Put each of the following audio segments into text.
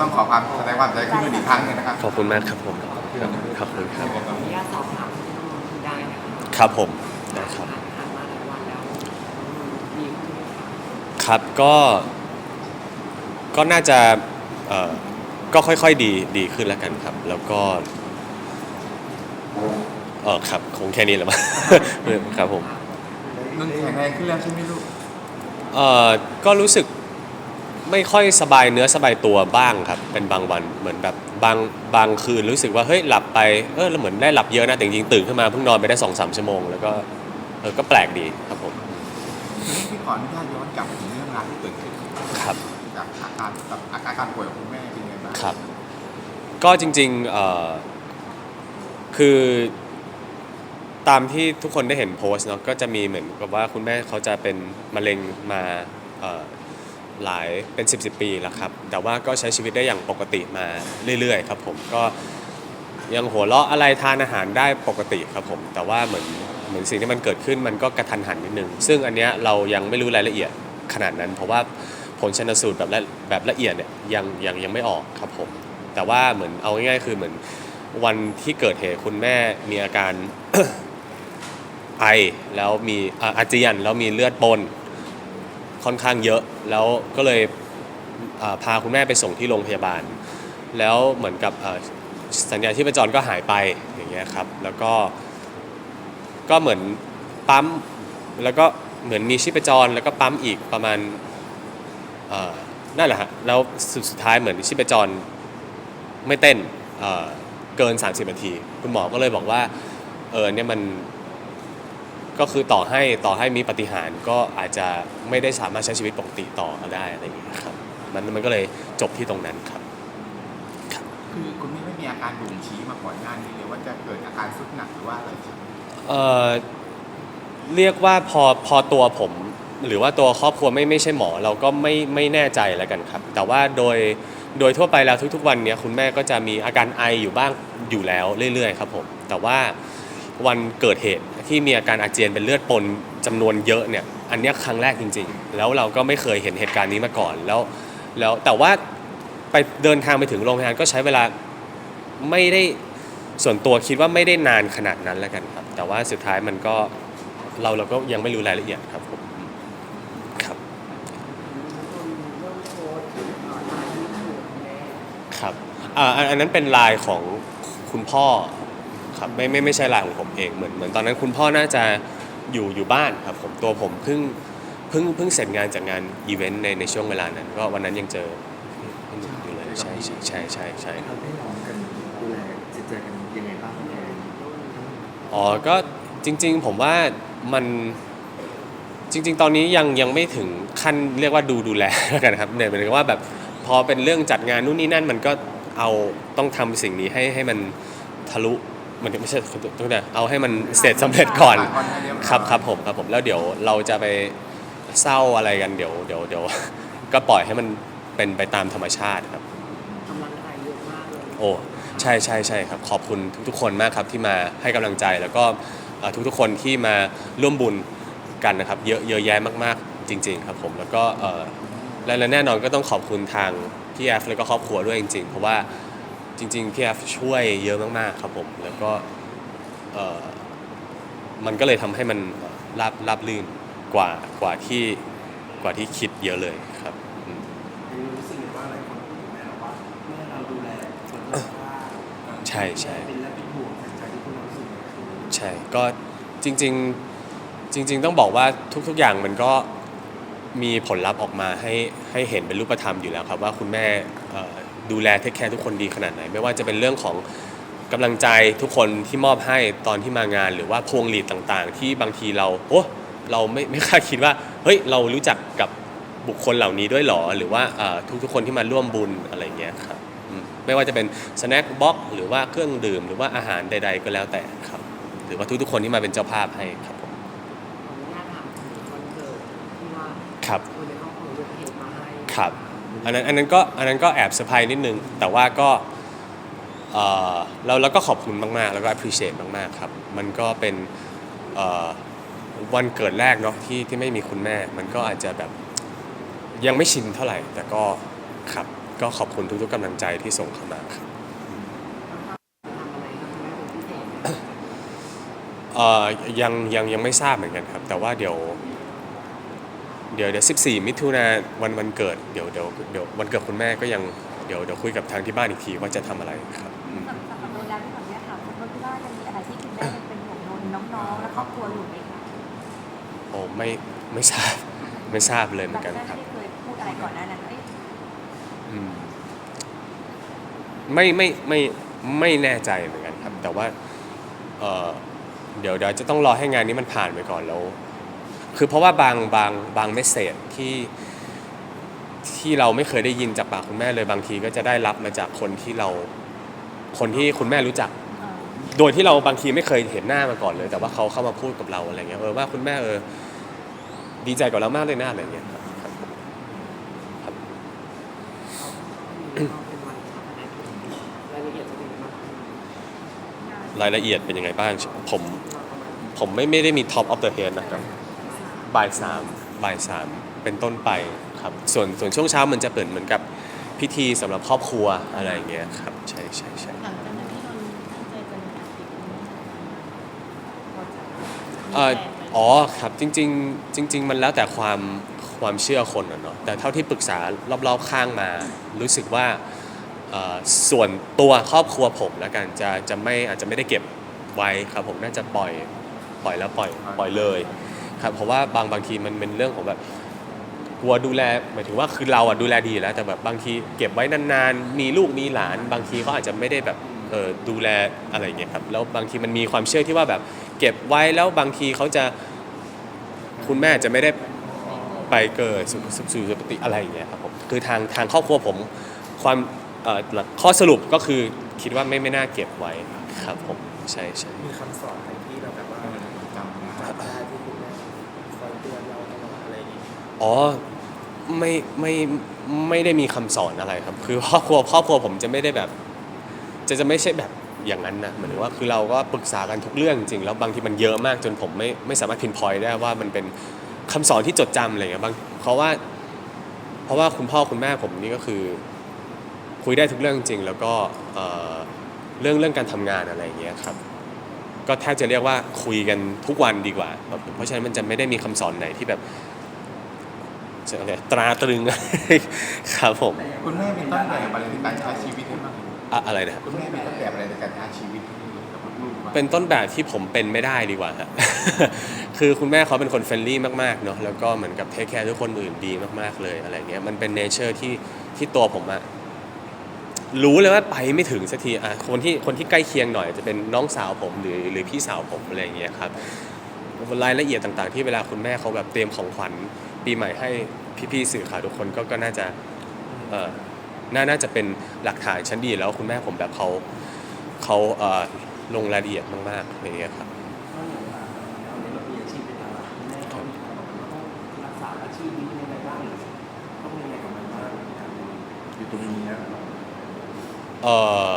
ก่อนอื่นทุกคนก็ต้องขอความแสดงความเสียใจขึ้นมาอีกครั้งหนึงนะครับขอบคุณมากครับผมขอบคุณครับ ขออนุญาตสอบถามคุณได้นะคะครับผมนะครับ ผ่านผ่านมาหลายวันแล้วมีขึ้นไหมคะครับก็ก็น่าจะเอ่อก็ค่อยๆดีดีขึ้นแล้วกันครับ แล้วก็เออครับคงแค่นี้แหละมั้ง ครับผม นุ่นแข็งแรงขึ้นแล้วใช่ไหมลูก เอ่อก็รู้สึก ไม่ค่อยสบายเนื้อสบายตัวบ้างครับ เป็นบางวันเหมือนแบบบางบางคืนรู้สึกว่าเฮ้ยหลับไปเออแล้วเหมือนได้หลับเยอะนะแต่จริงๆตื่นขึ้นมาเพิ่งนอนไปได้สองสามชั่วโมงแล้วก็เออก็แปลกดีครับผมทีนี้พี่ขออนุญาตย้อนกลับไปถึงเรื่องราวที่เกิดขึ้นครับจากอาการกับอาการการป่วยของคุณแม่เป็นยังไงบ้างครับ ก็จริงๆเอ่อคือตามที่ทุกคนได้เห็นโพสต์เนาะก็จะมีเหมือนกับว่าคุณแม่เขาจะเป็นมะเร็งมาเอ่อ หลายเป็น 10บสปีแล้วครับ แต่ว่าก็ใช้ชีวิตได้อย่างปกติมาเรื่อยๆ ครับผมก็ยังหัวเราะอะไรทานอาหารได้ปกติครับผม แต่ว่าเหมือนเหมือนสิ่งที่มันเกิดขึ้นมันก็กระทันหันนิดนึง ซึ่งอันเนี้ยเรายังไม่รู้รายละเอียดขนาดนั้น เพราะว่าผลชนสูตรแบบละแบบละเอียดเนี่ยยังยังยังไม่ออกครับผม แต่ว่าเหมือนเอาง่ายๆคือเหมือนวันที่เกิดเหตุคุณแม่มีอาการไอแล้วมีอ่าอาเจียนแล้วมีเลือดปน ค่อนข้างเยอะ แล้วก็เลยพาคุณแม่ไปส่งที่โรงพยาบาล แล้วเหมือนกับสัญญาณที่ประจรก็หายไปอย่างเงี้ยครับ แล้วก็ก็เหมือนปั๊มแล้วก็เหมือนมีชีพจรแล้วก็ปั๊มอีกประมาณนั่นแหละฮะแล้วสุดสุดท้ายเหมือนชีพจรไม่เต้นเเกิน 30นาที คุณหมอก็เลยบอกว่าเออเนี่ยมัน ก็คือต่อให้ต่อให้มีปฏิหารย์ก็อาจจะไม่ได้สามารถใช้ชีวิตปกติต่อได้อะไรอย่างเงี้ยครับมันมันก็เลยจบที่ตรงนั้นครับ คือคุณแม่ไม่มีอาการบ่งชี้มาก่อนหน้านี้เลยว่าจะเกิดอาการสุดหนักหรือว่าอะไรใช่ไหมเอ่อเรียกว่าพอพอตัวผม หรือว่าตัวครอบครัวไม่ไม่ใช่หมอ เราก็ไม่ไม่แน่ใจแล้วกันครับ แต่ว่าโดยโดยทั่วไปแล้วทุกๆ วันเนี้ยคุณแม่ก็จะมีอาการไออยู่บ้างอยู่แล้วเรื่อยๆ ครับผมแต่ว่าวันเกิดเหตุ ที่มีอาการอาเจียนเป็นเลือดปนจำนวนเยอะเนี่ยอันนี้ครั้งแรกจริง ๆ แล้วเราก็ไม่เคยเห็นเหตุการณ์นี้มาก่อนแล้วแล้วแต่ว่าไปเดินทางไปถึงโรงพยาบาลก็ใช้เวลาไม่ได้ส่วนตัวคิดว่าไม่ได้นานขนาดนั้นแล้วกันครับ แต่ว่าสุดท้ายมันก็เราเราก็ยังไม่รู้รายละเอียดครับผมครับเรื่องโพสต์ต่อไลน์ที่ถูกแม่ครับอ่าอันนั้นเป็นลายของคุณพ่อ ครับไม่ไม่ไม่ใช่ลายของผมเองเหมือนเหมือนตอนนั้นคุณพ่อน่าจะอยู่อยู่บ้านครับผมตัวผมเพิ่งเพิ่งเพิ่งเสร็จงานจากงานอีเวนต์ในในช่วงเวลานั้น ก็วันนั้นยังเจออยู่เลยใช่ใช่ใช่ใช่ใช่คเรารับได้ลองกันดูแลจิตใจกันยังไงบ้างแอนอ๋อก็จริง ๆ ผมว่ามันจริง ๆ ตอนนี้ยังยังไม่ถึงขั้นเรียกว่าดูดูแล แล้วกันครับเนี่ยหมายถึงว่าแบบพอเป็นเรื่องจัดงานนู่นนี่นั่นมันก็เอาต้องทำสิ่งนี้ให้ให้มันทะลุ มันไม่ใช่ต้องแต่เอาให้มันเสร็จสำเร็จก่อนผ่าวันให้เยอยครับครับผมครับผมแล้วเดี๋ยวเราจะไปเศร้าอะไรกันเดี๋ยวเดี๋ยวเดี๋ยวก็ปล่อยให้มันเป็นไปตามธรรมชาติครับกำลังใจเยอะมากเลยโอ้ใช่ใช่ใช่ครับ ขอบคุณทุกๆคนมากครับที่มาให้กำลังใจแล้วก็เอ่อทุกๆคนที่มาร่วมบุญกันนะครับ เยอะเยอะแยะมากๆ จริง ๆ ครับผมแล้วก็เอ่อและและแน่นอนก็ต้องขอบคุณทางพี่แอฟแล้วก็ครอบครัวด้วยจริง ๆ เพราะว่า จริงๆพี่แอฟช่วยเยอะมากๆครับผม แล้วก็เอ่อมันก็เลยทำให้มันเอ่อราบราบลื่นกว่ากว่าที่กว่าที่คิดเยอะเลยครับอืมรู้สึกว่าหลายคนพูดถึงแม่เราว่าเมื่อเราดูแลคนรอบข้างใช่ใช่ เป็นและเป็นห่วงแต่ใจที่พวกเรารู้สึกเนี่ยคือใช่ ก็จริงๆจริง ๆ ต้องบอกว่าทุกๆอย่างมันก็มีผลลัพธ์ออกมาให้ให้เห็นเป็นรูปธรรมอยู่แล้วครับว่าคุณแม่เอ่อ ดูแลเทคแคร์ทุกคนดีขนาดไหน ไม่ว่าจะเป็นเรื่องของกำลังใจทุกคนที่มอบให้ตอนที่มางาน หรือว่าพวงหลีดต่างๆ ที่บางทีเราโอ้เราไม่ไม่คาดคิดว่าเฮ้ยเรารู้จักกับบุคคลเหล่านี้ด้วยเหรอ หรือว่าเอ่อทุกๆคนที่มาร่วมบุญอะไรเงี้ยครับอืมไม่ว่าจะเป็นสแน็คบ็อกหรือว่าเครื่องดื่ม หรือว่าอาหารใด ๆ ก็แล้วแต่ครับ หรือว่าทุกๆคนที่มาเป็นเจ้าภาพให้ครับผมขออนุญาตถามถึงวันเกิดที่ว่าครับคนในครอบ ครัวยกเหตุมาให้ครับอันนั้นอันนั้นก็อันนั้นก็แอบเซอร์ไพรส์นิดนึง แต่ว่าก็เอ่อเราเราก็ขอบคุณมาก ๆ แล้วก็ appreciate มาก ๆ ครับ มันก็เป็นเอ่อวันเกิดแรกเนาะที่ที่ไม่มีคุณแม่ มันก็อาจจะแบบยังไม่ชินเท่าไหร่ แต่ก็ครับก็ขอบคุณทุกๆกำลังใจที่ส่งเข้ามาครับทำอะไรคะคุณแม่เป็นพิเศษเอ่อยังยังยังไม่ทราบเหมือนกันครับ แต่ว่าเดี๋ยว เดี๋ยวเดี๋ยว14 มิถุนาวันวันเกิดเดี๋ยวเดี๋ยวเดี๋ยววันเกิดคุณแม่ก็ยังเดี๋ยวเดี๋ยวคุยกับทางที่บ้านอีกทีว่าจะทำอะไรครับอืม สำหรับโดนแล้วที่ผมเนี่ยถามคุณว่าที่บ้านยังมีอะไรที่คุณแม่ยังเป็นห่วงนนท์น้องๆ และครอบครัวอยู่ไหมคะโอ้ไม่ไม่ทราบไม่ทราบเลยเหมืแต่อนกันแม่คไม่รับได้เคยพูดอะไรก่อนหน้านั้นเอ้ยอืมไม่ไม่ไม่ไม่แน่ใจเหมือนกันครับ แต่ว่าเอ่อเดี๋ยวเดี๋ยวจะต้องรอให้งานนี้มันผ่านไปก่อนแล้ว คือเพราะว่าบางบางบางเมสเซจที่ที่เราไม่เคยได้ยินจากปากคุณแม่เลยบางทีก็จะได้รับมาจากคนที่เราคนที่คุณแม่รู้จักเอ่อโดยที่เราบางทีไม่เคยเห็นหน้ามาก่อนเลย แต่ว่าเขาเข้ามาพูดกับเราอะไรเงี้ยเออว่าคุณแม่เออดีใจกับเรามากเลยนะอะไรเงี้ยครับครับก็เป็นวันชาปนกิจรายละเอียดจะเป็นยังไงบ้างรายละเอียดเป็นยังไงบ้าง ผมผมไม่ไม่ได้มี top of the head นะครับ บ่ายสามบ่ายสามเป็นต้นไปครับส่วนส่วนช่วงเช้ามันจะเปิดเหมือนกับพิธีสำหรับครอบครัวอะไรอย่างเงี้ยครับใช่ใช่ใช่หลังจากนั้นที่นนท์ตั้งใจจะมีอาทิตย์นี้ก็จะเอ่ออ๋อครับจริง ๆ จริง ๆ มันแล้วแต่ความความเชื่อคนอะเนาะแต่เท่าที่ปรึกษารอบๆข้างมา รู้สึกว่าเอ่อส่วนตัวครอบครัวผมแล้วกันจะจะไม่อาจจะไม่ได้เก็บไว้ครับผมน่าจะปล่อยปล่อยแล้วปล่อยปล่อยเลย ครับเพราะว่าบางบางทีมันเป็นเรื่องของแบบกลัวดูแลหมายถึงว่าคือเราอะดูแลดีอยู่แล้ว แต่แบบบางทีเก็บไว้นานๆ มีลูกมีหลาน บางทีเขาอาจจะไม่ได้แบบเออดูแลอะไรอย่างเงี้ยครับแล้วบางทีมันมีความเชื่อที่ว่าแบบ เก็บไว้แล้วบางทีเขาจะคุณแม่จะไม่ได้ไปเกิดสุสุสุสุปฏิอะไรอย่างเงี้ยครับผมคือทางทางครอบครัวผมความเออข้อสรุปก็คือคิดว่าไม่ไม่น่าเก็บไว้ครับผมใช่ใช่มีคำสอน อ๋อไม่ไม่ไม่ได้มีคำสอนอะไรครับ คือครอบครัวครอบครัวผมจะไม่ได้แบบ จะจะไม่ใช่แบบอย่างนั้นนะเหมือนว่าคือเราก็ปรึกษากันทุกเรื่องจริง แล้วบางทีมันเยอะมากจนผมไม่ไม่สามารถพินพอยได้ว่ามันเป็นคำสอนที่จดจำอะไรเงี้ยบางเพราะว่า เพราะว่าคุณพ่อคุณแม่ผมนี่ก็คือ คุยได้ทุกเรื่องจริง แล้วก็เรื่องเรื่องการทำงานอะไรอย่างเงี้ยครับ ก็แทบจะเรียกว่าคุยกันทุกวันดีกว่าครับเพราะฉะนั้นมันจะไม่ได้มีคำสอนไหนที่แบบ จะอะไรตราตรึง ครับผมคุณแม่มีต้นแบบอะไรในการใช้ชีวิตให้บ้างอะอะไรนะครับคุณแม่มีต้นแบบอะไรในการใช้ชีวิตกับลูกๆบ้างเป็นต้นแบบที่ผมเป็นไม่ได้ดีกว่าฮะคือคุณแม่เขาเป็นคนเฟรนลี่มากๆเนาะแล้วก็เหมือนกับเทคแคร์ทุกคนอื่นดีมากๆเลยอะไรเงี้ยมันเป็นเนเจอร์ที่ที่ตัวผมอะรู้เลยว่าไปไม่ถึงสักทีอะคนที่คนที่ใกล้เคียงหน่อยจะเป็นน้องสาวผมหรือหรือพี่สาวผมอะไรเงี้ยครับรายละเอียดต่างๆ ที่เวลาคุณแม่เขาแบบเตรียมของขวัญ ปีใหม่ให้พี่ๆสื่อข่าวทุกคนก็ก็น่าจะเออน่าน่าจะเป็นหลักฐานชั้นดีแล้วคุณแม่ผมแบบเขาเขาเอ่อลงรายละเอียดมากๆอะไรเงี้ยครับก็อย่างว่าเราในเรามีอาชีพเป็นอะไรคุณแม่เขามีความแบบว่าต้องรักษาอาชีพนี้ยังไงบ้างหรือต้องยังไงกับมันบ้างในการดูอยู่ตรงนี้แล้วเออ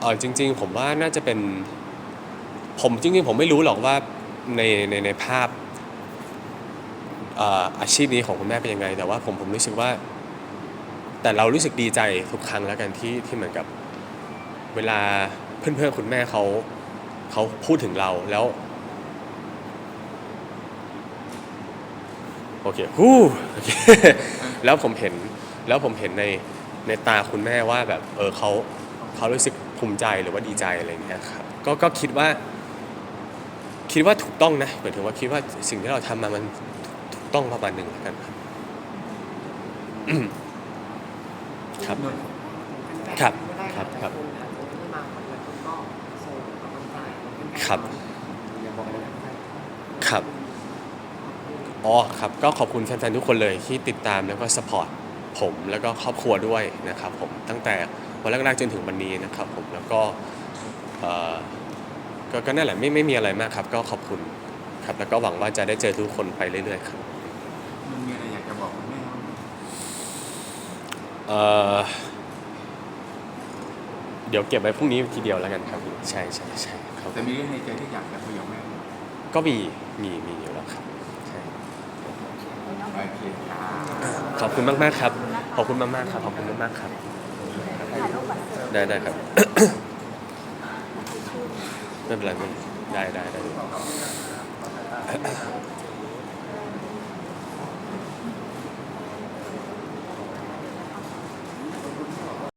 เออจริง ๆ ผมว่าน่าจะเป็น ผมจริงๆ ผมไม่รู้หรอกว่าในในในภาพเอาชีพนี้ของคุณแม่เป็นยังไง แต่ว่าผมผมรู้สึกว่า แต่เรารู้สึกดีใจทุกครั้งแล้วกันที่ที่เหมือนกับเวลาเพื่อนๆคุณแม่เขาเขาพูดถึงเราแล้วโอเคฮู้แล้วผมเห็นแล้วผมเห็นในในตาคุณแม่ว่าแบบเออเขาเขารู้สึกภูมิใจหรือว่าดีใจอะไรอย่างเงี้ยครับก็ก็คิดว่า คิดว่าถูกต้องนะหมายถึงว่าคิดว่าสิ่งที่เราทำมามัน ต้องประมาณหนึ่งแล้วกันครับอืมครับ ครับครับครับ ครับ ครับ อ๋อครับ ก็ขอบคุณแฟนๆทุกคนเลยที่ติดตามแล้วก็สปอร์ตผมแล้วก็ครอบครัวด้วยนะครับ ผมตั้งแต่วันแรกๆจนถึงวันนี้นะครับผมแล้วก็เอ่อก็ก็นั่นแหละไม่ไม่มีอะไรมากครับ ก็ขอบคุณครับ แล้วก็หวังว่าจะได้เจอทุกคนไปเรื่อยๆครับ มันมีอะไรอยากจะบอกคุณแม่บ้างไหม เอ่อเดี๋ยวเก็บไว้พรุ่งนี้ทีเดียวแล้วกันครับใช่ใช่ใช่ครับแต่มีเรื่องในใจที่อยากจะคุยกับแม่ก็มีมีมีอยู่แล้วครับใช่โอเคครับขอบอบคุณมากๆครับ ขอบคุณมากๆครับขอบคุณมากๆครับถ่ายรูปบัตรเสริมได้ได้ครับไม่เป็นไรไม่เป็นไรได้ได้ได้